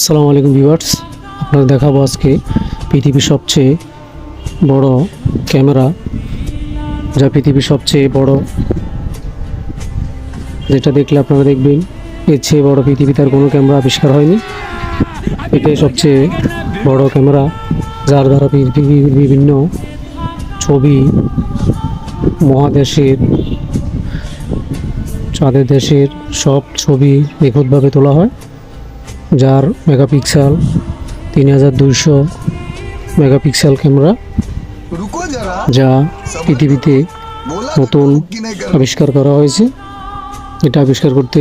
আসসালামু আলাইকুম ভিউয়ার্স। আপনাদের দেখাবো আজকে পৃথিবীর সবচেয়ে বড় ক্যামেরা, যা পৃথিবীর সবচেয়ে বড়। যেটা দেখলে আপনারা দেখবেন, এর চেয়ে বড় পৃথিবীতে আর কোনো ক্যামেরা আবিষ্কার হয়নি। এটাই সবচেয়ে বড় ক্যামেরা, যার দ্বারা পৃথিবীর বিভিন্ন ছবি মহাদেশের, চাঁদের দেশের সব ছবি নিখুঁতভাবে তোলা হয়। যার মেগাপিক্সেল তিন হাজার দুইশো মেগাপিক্সেল ক্যামেরা যা পৃথিবীতে নতুন আবিষ্কার করা হয়েছে। এটা আবিষ্কার করতে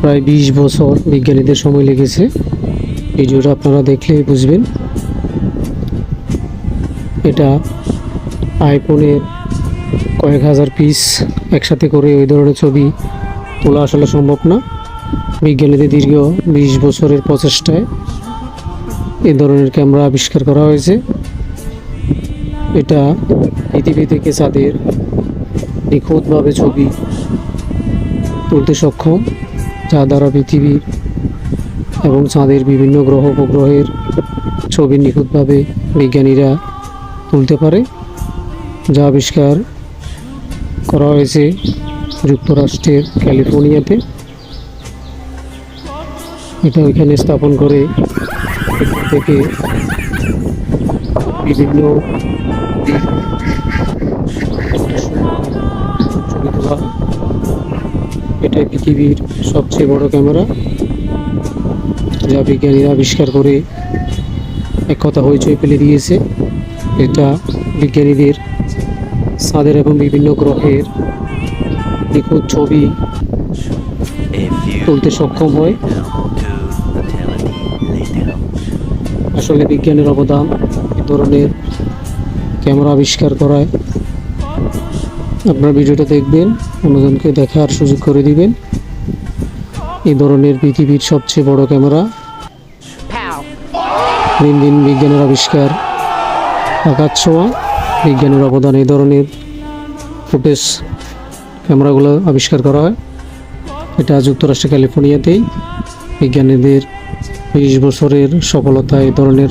প্রায় বিশ বছর বিজ্ঞানীদের সময় লেগেছে। ভিডিওটা আপনারা দেখলেই বুঝবেন। এটা আইফোনের কয়েক হাজার পিস একসাথে করে ওই ধরনের ছবি তোলা আসলে সম্ভব না। বিজ্ঞানীদের দীর্ঘ বিশ বছরের প্রচেষ্টায় এ ধরনের ক্যামেরা আবিষ্কার করা হয়েছে। এটা পৃথিবী থেকে চাঁদের নিখুঁতভাবে ছবি তুলতে সক্ষম, যা দ্বারা পৃথিবীর এবং চাঁদের বিভিন্ন গ্রহ উপগ্রহের ছবি নিখুঁতভাবে বিজ্ঞানীরা তুলতে পারে, যা আবিষ্কার করা হয়েছে যুক্তরাষ্ট্রের ক্যালিফোর্নিয়াতে। এটা ওইখানে স্থাপন করে থেকে বিভিন্ন ছবি তোলা। এটাই পৃথিবীর সবচেয়ে বড় ক্যামেরা যা বিজ্ঞানীরা আবিষ্কার করে এক কথা হইচই ফেলে দিয়েছে এটা বিজ্ঞানীদের চাঁদের এবং বিভিন্ন গ্রহের নিখুঁত ছবি তুলতে সক্ষম হয় আসলে বিজ্ঞানের অবদান এ ধরনের ক্যামেরা আবিষ্কার করায় আপনার ভিডিওটা দেখবেন অন্যজনকে দেখার সুযোগ করে দিবেন। এই ধরনের পৃথিবীর সবচেয়ে বড় ক্যামেরা দিন দিন বিজ্ঞানের আবিষ্কার আকাশ ছোঁয়া বিজ্ঞানের অবদান এই ধরনের ফুটেজ ক্যামেরাগুলো আবিষ্কার করা হয়। এটা যুক্তরাষ্ট্রের ক্যালিফোর্নিয়াতেই বিজ্ঞানীদের বিশ বছরের সফলতা এই ধরনের